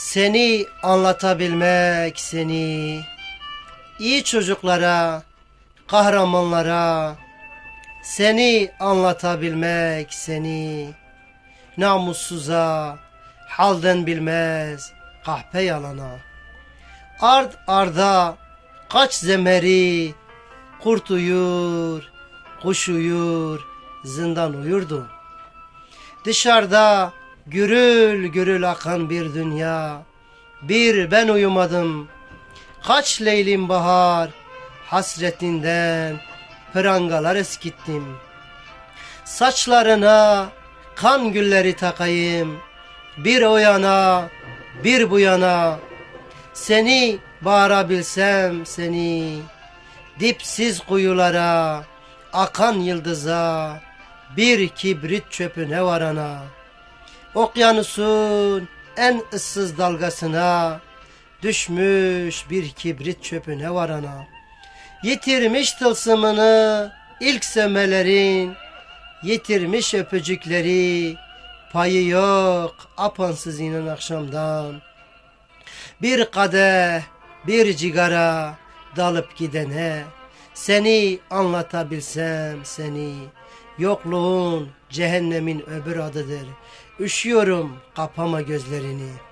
Seni anlatabilmek seni iyi çocuklara, kahramanlara seni anlatabilmek seni namussuza, halden bilmez kahpe yalana. Ard arda kaç zemeri kurt uyur, kuş uyur, zindan uyurdu. Dışarıda gürül gürül akan bir dünya. Bir ben uyumadım. Kaç leylim bahar hasretinden prangalar eskittim. Saçlarına kan gülleri takayım. Bir o yana, bir bu yana. Seni bağırabilsem seni. Dipsiz kuyulara, akan yıldıza, bir kibrit çöpüne varana. Okyanusun en ıssız dalgasına, düşmüş bir kibrit çöpüne varana. Yitirmiş tılsımını ilk semelerin, yitirmiş öpücükleri, payı yok apansız inen akşamdan. Bir kadeh, bir cigara dalıp gidene, seni anlatabilsem seni, yokluğun cehennemin öbür adıdır. Üşüyorum kapama gözlerini.''